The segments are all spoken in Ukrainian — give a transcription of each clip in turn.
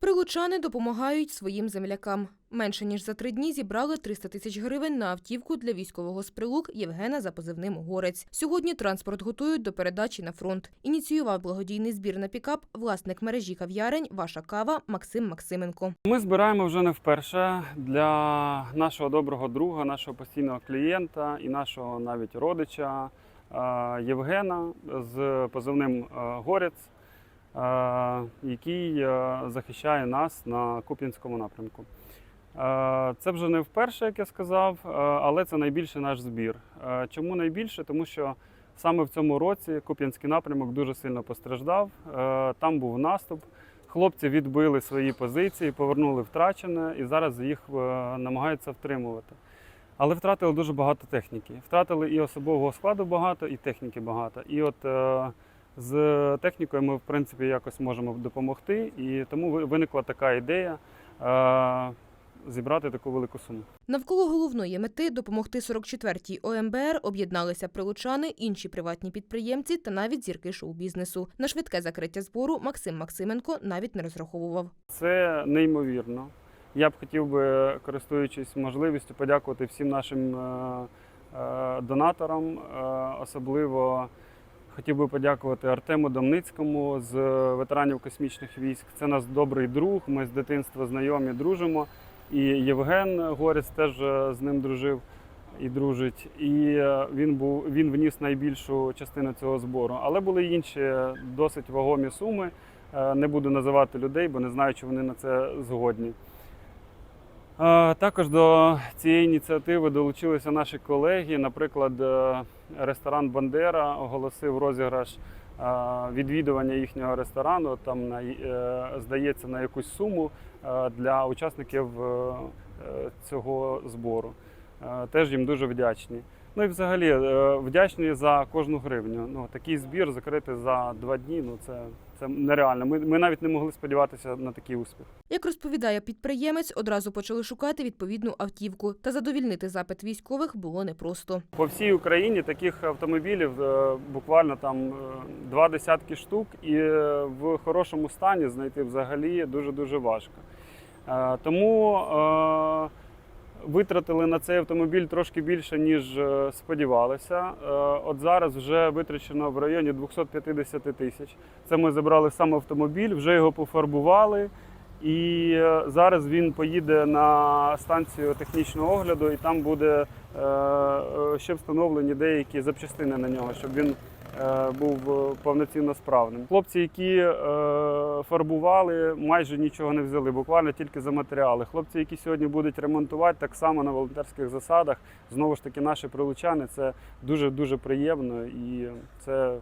Прилучани допомагають своїм землякам. Менше ніж за три дні зібрали 300 тисяч гривень на автівку для військового з прилук Євгена за позивним Горець. Сьогодні транспорт готують до передачі на фронт. Ініціював благодійний збір на пікап власник мережі кав'ярень Ваша кава Максим Максименко. Ми збираємо вже не вперше для нашого доброго друга, нашого постійного клієнта і нашого навіть родича е, Євгена з позивним е, Горець, який е, захищає нас на Куп'янському напрямку. Е, Це вже не вперше, як я сказав, е, але це найбільший наш збір. Е, Чому найбільше? Тому що саме в цьому році Куп'янський напрямок дуже сильно постраждав. Е, Там був наступ. Хлопці відбили свої позиції, повернули втрачене і зараз їх е, намагаються втримувати. Але втратили дуже багато техніки. Втратили і особового складу багато, і техніки багато. І от е, з технікою ми, в принципі, якось можемо допомогти. І тому ви- виникла така ідея е, зібрати таку велику суму. Навколо головної мети допомогти 44-й ОМБР об'єдналися прилучани, інші приватні підприємці та навіть зірки шоу-бізнесу. На швидке закриття збору Максим Максименко навіть не розраховував. Це неймовірно. Я б хотів би, користуючись можливістю, подякувати всім нашим е, е, донаторам. Особливо хотів би подякувати Артему Домницькому з ветеранів космічних військ. Це наш добрий друг. Ми з дитинства знайомі, дружимо. І Євген Горець теж е, з ним дружив і дружить. І е, він був він вніс найбільшу частину цього збору. Але були інші досить вагомі суми. Е, Не буду називати людей, бо не знаю, чи вони на це згодні. Також до цієї ініціативи долучилися наші колеги. Наприклад, е, ресторан Бандера оголосив розіграш е, відвідування їхнього ресторану. Там е, здається на якусь суму для учасників цього збору. Теж їм дуже вдячні. Ну і взагалі е, вдячні за кожну гривню. Ну такий збір закрити за два дні. Ну це, це нереально. Ми, ми навіть не могли сподіватися на такий успіх. Як розповідає підприємець, одразу почали шукати відповідну автівку, та задовільнити запит військових було непросто. По всій Україні таких автомобілів е, буквально там е, два десятки штук, і в хорошому стані знайти взагалі дуже дуже важко. Тому витратили на цей автомобіль трошки більше, ніж е, сподівалися. Е, От зараз вже витрачено в районі 250 тисяч. Це ми забрали сам автомобіль, вже його пофарбували. І е, зараз він поїде на станцію технічного огляду, і там буде ще встановлені деякі запчастини на нього, щоб він був повноцінно справним. Хлопці, які фарбували, майже нічого не взяли, буквально тільки за матеріали. Хлопці, які сьогодні будуть ремонтувати, так само на волонтерських засадах. Знову ж таки, наші прилучани це дуже дуже приємно і це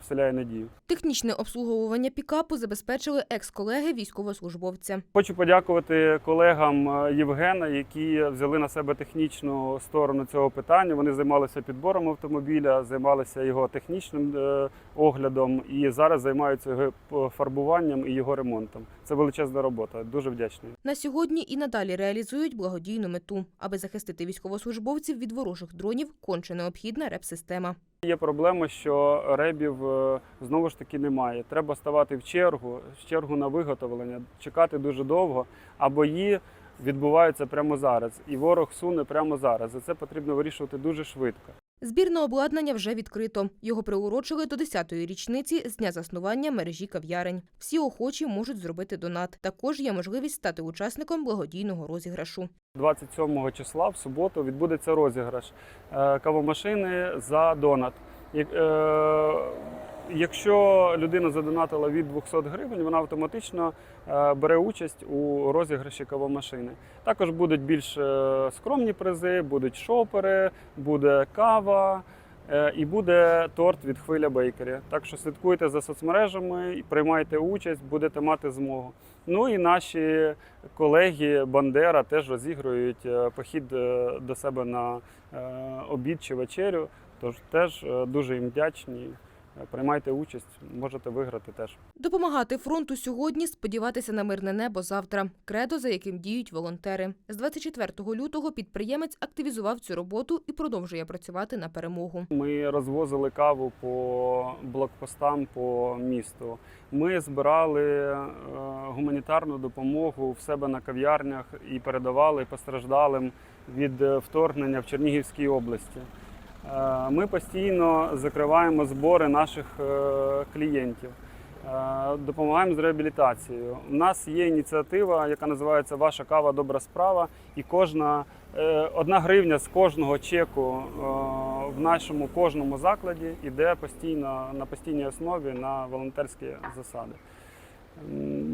вселяє надію. Технічне обслуговування пікапу забезпечили екс-колеги військовослужбовця. Хочу подякувати колегам е, Євгена, які взяли на себе технічну сторону цього питання. Вони займалися підбором автомобіля, займалися його технічним е, оглядом і зараз займаються його фарбуванням і його ремонтом. Це величезна робота. Дуже вдячний. На сьогодні і надалі реалізують благодійну мету. Аби захистити військовослужбовців від ворожих дронів, конче необхідна реп-система. Є проблема, що ребів е, знову ж таки немає. Треба ставати в чергу, в чергу на виготовлення, чекати дуже довго, а бої відбуваються прямо зараз, і ворог суне прямо зараз. За це потрібно вирішувати дуже швидко. Збір на обладнання вже відкрито. Його приурочили до 10-ї річниці з дня заснування мережі кав'ярень. Всі охочі можуть зробити донат. Також є можливість стати учасником благодійного розіграшу. 27 числа в суботу відбудеться розіграш е, кавомашини за донат. Як- Якщо людина задонатила від 200 гривень, вона автоматично е, бере участь у розіграші кавомашини. Також будуть більш е, скромні призи, будуть шопери, буде кава. е, І буде торт від хвиля бейкері. Так що слідкуйте за соцмережами, приймайте участь, будете мати змогу. Ну і наші колеги Бандера теж розігрують похід до себе на обід чи вечерю. Тож теж дуже їм вдячні Приймайте участь, можете виграти теж. Допомагати фронту сьогодні, сподіватися на мирне небо завтра. Кредо, за яким діють волонтери. З 24 лютого підприємець активізував цю роботу і продовжує працювати на перемогу. Ми розвозили каву по блокпостам по місту. Ми збирали е, гуманітарну допомогу в себе на кав'ярнях і передавали постраждалим від е, вторгнення в Чернігівській області. Е, Ми постійно закриваємо збори наших е, клієнтів. Е, Допомагаємо з реабілітацією. У нас є ініціатива, яка називається Ваша кава добра справа, і кожна одна гривня з кожного чеку в нашому кожному закладі йде постійно на постійній основі на волонтерські засади.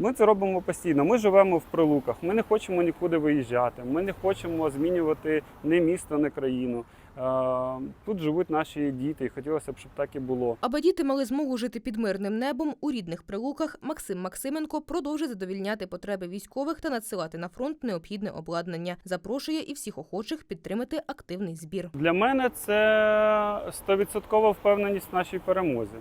Ми це робимо постійно. Ми живемо в прилуках. Ми не хочемо нікуди виїжджати. Ми не хочемо змінювати ні місто, ні країну. Тут живуть наші діти, і хотілося б, щоб так і було. Аби діти мали змогу жити під мирним небом у рідних прилуках, Максим Максименко продовжує задовільняти потреби військових та надсилати на фронт необхідне обладнання. Запрошує і всіх охочих підтримати активний збір. Для мене це стовідсоткова впевненість в нашій перемозі.